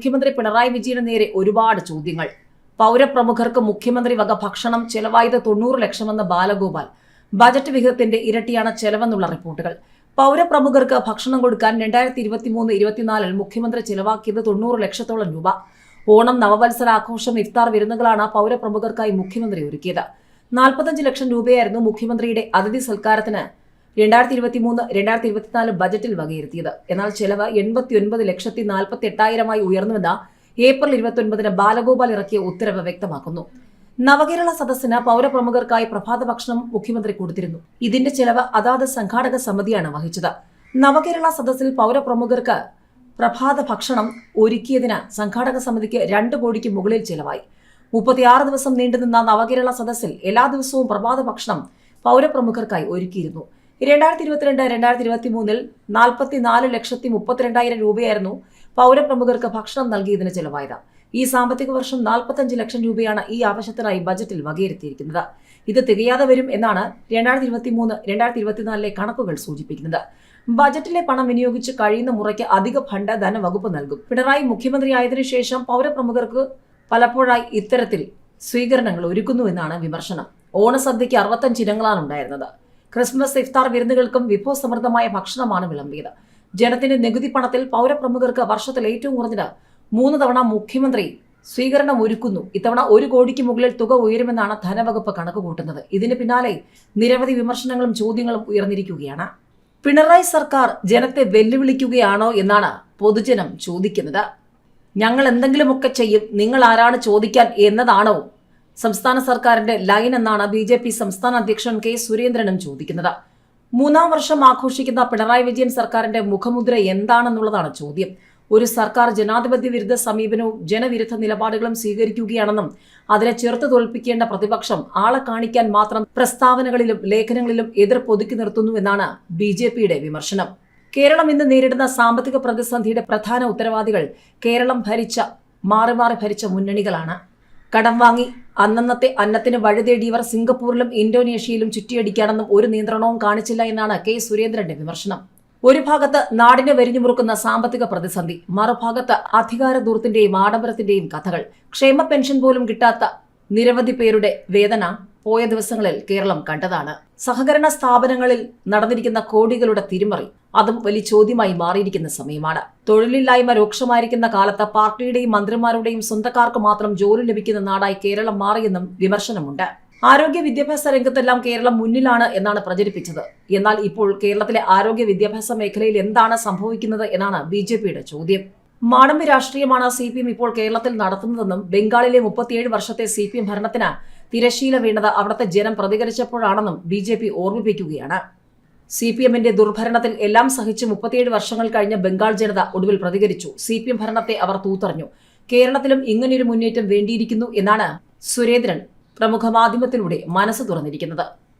മുഖ്യമന്ത്രി പിണറായി വിജയന് നേരെ ഒരുപാട് ചോദ്യങ്ങൾ. പൗരപ്രമുഖർക്ക് മുഖ്യമന്ത്രി വക ഭക്ഷണം ചെലവായത് തൊണ്ണൂറ് ലക്ഷമെന്ന് ബാലഗോപാൽ. ബജറ്റ് വിഹിതത്തിന്റെ ഇരട്ടിയാണ് ചെലവെന്നുള്ള റിപ്പോർട്ടുകൾ. പൗരപ്രമുഖർക്ക് ഭക്ഷണം കൊടുക്കാൻ രണ്ടായിരത്തി ഇരുപത്തിമൂന്ന് ഇരുപത്തിനാലിൽ മുഖ്യമന്ത്രി ചെലവാക്കിയത് തൊണ്ണൂറ് ലക്ഷത്തോളം രൂപ. ഓണം നവവത്സര ആഘോഷം ഇഫ്താർ വിരുന്നുകളാണ് പൗരപ്രമുഖർക്കായി മുഖ്യമന്ത്രി ഒരുക്കിയത്. നാൽപ്പത്തഞ്ച് ലക്ഷം രൂപയായിരുന്നു മുഖ്യമന്ത്രിയുടെ അതിഥി സൽക്കാരത്തിന് രണ്ടായിരത്തി ഇരുപത്തി മൂന്ന് രണ്ടായിരത്തി ഇരുപത്തിനാല് ബജറ്റിൽ വകയിരുത്തിയത്. എന്നാൽ ചെലവ് എൺപത്തി ഒൻപത് ലക്ഷത്തി നാൽപ്പത്തി എട്ടായിരമായി ഉയർന്നുവെന്ന് ഏപ്രിൽ ഇരുപത്തിയൊൻപതിന് ബാലഗോപാൽ ഇറക്കിയ ഉത്തരവ് വ്യക്തമാക്കുന്നു. നവകേരള സദസ്സിന് പൗരപ്രമുഖർക്കായി പ്രഭാത ഭക്ഷണം മുഖ്യമന്ത്രി കൊടുത്തിരുന്നു. ഇതിന്റെ ചെലവ് അതാത് സംഘാടക സമിതിയാണ് വഹിച്ചത്. നവകേരള സദസ്സിൽ പൗരപ്രമുഖർക്ക് പ്രഭാത ഭക്ഷണം ഒരുക്കിയതിന് സംഘാടക സമിതിക്ക് രണ്ട് കോടിക്ക് മുകളിൽ ചെലവായി. മുപ്പത്തിയാറ് ദിവസം നീണ്ടുനിന്ന നവകേരള സദസ്സിൽ എല്ലാ ദിവസവും പ്രഭാത ഭക്ഷണം പൗരപ്രമുഖർക്കായി ഒരുക്കിയിരുന്നു. രണ്ടായിരത്തി ഇരുപത്തിരണ്ട് രണ്ടായിരത്തി ഇരുപത്തി മൂന്നിൽ നാൽപ്പത്തിനാല് ലക്ഷത്തി മുപ്പത്തിരണ്ടായിരം രൂപയായിരുന്നു പൗരപ്രമുഖർക്ക് ഭക്ഷണം നൽകിയതിന് ചെലവായത്. ഈ സാമ്പത്തിക വർഷം നാൽപ്പത്തഞ്ച് ലക്ഷം രൂപയാണ് ഈ ആവശ്യത്തിനായി ബജറ്റിൽ വകയിരുത്തിയിരിക്കുന്നത്. ഇത് തികയാതെ വരും എന്നാണ് രണ്ടായിരത്തി ഇരുപത്തി മൂന്ന് രണ്ടായിരത്തി ഇരുപത്തിനാലിലെ കണക്കുകൾ സൂചിപ്പിക്കുന്നത്. ബജറ്റിലെ പണം വിനിയോഗിച്ച് കഴിയുന്ന മുറയ്ക്ക് അധിക ഫണ്ട് ധനവകുപ്പ് നൽകും. പിണറായി മുഖ്യമന്ത്രിയായതിനു ശേഷം പൗരപ്രമുഖർക്ക് പലപ്പോഴായി ഇത്തരത്തിൽ സ്വീകരണങ്ങൾ ഒരുക്കുന്നു എന്നാണ് വിമർശനം. ഓണസദ്യയ്ക്ക് അറുപത്തഞ്ച് ഇനങ്ങളാണ് ഉണ്ടായിരുന്നത് ക്രിസ്മസ് ഇഫ്താർ വിരുന്നുകൾക്കും വിഭവസമൃദ്ധമായ ഭക്ഷണമാണ് വിളമ്പിയത്. ജനത്തിന്റെ നികുതി പണത്തിൽ പൗരപ്രമുഖർക്ക് വർഷത്തിൽ ഏറ്റവും കുറഞ്ഞത് മൂന്ന് തവണ മുഖ്യമന്ത്രി സ്വീകരണം ഒരുക്കുന്നു. ഇത്തവണ ഒരു കോടിക്ക് മുകളിൽ തുക ഉയരുമെന്നാണ് ധനവകുപ്പ് കണക്ക് കൂട്ടുന്നത് ഇതിന് പിന്നാലെ നിരവധി വിമർശനങ്ങളും ചോദ്യങ്ങളും ഉയർന്നിരിക്കുകയാണ്. പിണറായി സർക്കാർ ജനത്തെ വെല്ലുവിളിക്കുകയാണോ എന്നാണ് പൊതുജനം ചോദിക്കുന്നത്. ഞങ്ങൾ എന്തെങ്കിലുമൊക്കെ ചെയ്യും നിങ്ങൾ ആരാണ് ചോദിക്കാൻ എന്നതാണോ സംസ്ഥാന സർക്കാരിന്റെ ലൈൻ എന്നാണ് ബി ജെ പി സംസ്ഥാന അധ്യക്ഷൻ കെ സുരേന്ദ്രനും ചോദിക്കുന്നത്. മൂന്നാം വർഷം ആഘോഷിക്കുന്ന പിണറായി വിജയൻ സർക്കാരിന്റെ മുഖമുദ്ര എന്താണെന്നുള്ളതാണ് ചോദ്യം. ഒരു സർക്കാർ ജനാധിപത്യ വിരുദ്ധ സമീപനവും ജനവിരുദ്ധ നിലപാടുകളും സ്വീകരിക്കുകയാണെന്നും അതിനെ ചെറുത്തു തോൽപ്പിക്കേണ്ട പ്രതിപക്ഷം ആളെ കാണിക്കാൻ മാത്രം പ്രസ്താവനകളിലും ലേഖനങ്ങളിലും എതിർപ്പൊതുക്കി നിർത്തുന്നുവെന്നാണ് ബി ജെ പിയുടെ വിമർശനം. കേരളം ഇന്ന് നേരിടുന്ന സാമ്പത്തിക പ്രതിസന്ധിയുടെ പ്രധാന ഉത്തരവാദികൾ കേരളം ഭരിച്ച മാറി മാറി ഭരിച്ച മുന്നണികളാണ്. കടം വാങ്ങി അന്നന്നത്തെ അന്നത്തിന് വഴിതേടിയവർ സിംഗപ്പൂരിലും ഇന്തോനേഷ്യയിലും ചുറ്റിയടിക്കാണെന്നും ഒരു നിയന്ത്രണവും കാണിച്ചില്ല എന്നാണ് കെ സുരേന്ദ്രന്റെ വിമർശനം. ഒരു ഭാഗത്ത് നാടിനെ വരിഞ്ഞുമുറുക്കുന്ന സാമ്പത്തിക പ്രതിസന്ധി മറുഭാഗത്ത് അധികാര ദൂർത്തിന്റെയും ആഡംബരത്തിന്റെയും കഥകൾ ക്ഷേമ പെൻഷൻ പോലും കിട്ടാത്ത നിരവധി പേരുടെ വേദന പോയ ദിവസങ്ങളിൽ കേരളം കണ്ടതാണ്. സഹകരണ സ്ഥാപനങ്ങളിൽ നടന്നിരിക്കുന്ന കോടികളുടെ തിരിമറി അതും വലിയ ചോദ്യമായി മാറിയിരിക്കുന്ന സമയമാണ്. തൊഴിലില്ലായ്മ രൂക്ഷമായിരിക്കുന്ന കാലത്ത് പാർട്ടിയുടെയും മന്ത്രിമാരുടെയും സ്വന്തക്കാർക്ക് മാത്രം ജോലി ലഭിക്കുന്ന നാടായി കേരളം മാറിയെന്നും വിമർശനമുണ്ട്. ആരോഗ്യ വിദ്യാഭ്യാസ രംഗത്തെല്ലാം കേരളം മുന്നിലാണ് എന്നാണ് പ്രചരിപ്പിച്ചത്. എന്നാൽ ഇപ്പോൾ കേരളത്തിലെ ആരോഗ്യ വിദ്യാഭ്യാസ മേഖലയിൽ എന്താണ് സംഭവിക്കുന്നത് എന്നാണ് ബി ചോദ്യം. മാടമ്പി രാഷ്ട്രീയമാണ് സി പി എം ഇപ്പോൾ കേരളത്തിൽ നടത്തുന്നതെന്നും ബംഗാളിലെ മുപ്പത്തിയേഴ് വർഷത്തെ സി പി എം ഭരണത്തിന് തിരശീല വീണത് അവിടുത്തെ ജനം പ്രതികരിച്ചപ്പോഴാണെന്നും ബി ജെ പി ഓർമ്മിപ്പിക്കുകയാണ്. സി പി എമ്മിന്റെ ദുർഭരണത്തിൽ എല്ലാം സഹിച്ച് മുപ്പത്തിയേഴ് വർഷങ്ങൾ കഴിഞ്ഞ ബംഗാൾ ജനത ഒടുവിൽ പ്രതികരിച്ചു. സി പി എം ഭരണത്തെ അവർ തൂത്തറിഞ്ഞു. കേരളത്തിലും ഇങ്ങനെയൊരു മുന്നേറ്റം വേണ്ടിയിരിക്കുന്നു എന്നാണ് സുരേന്ദ്രൻ പ്രമുഖ മാധ്യമത്തിലൂടെ മനസ്സ് തുറന്നിരിക്കുന്നത്.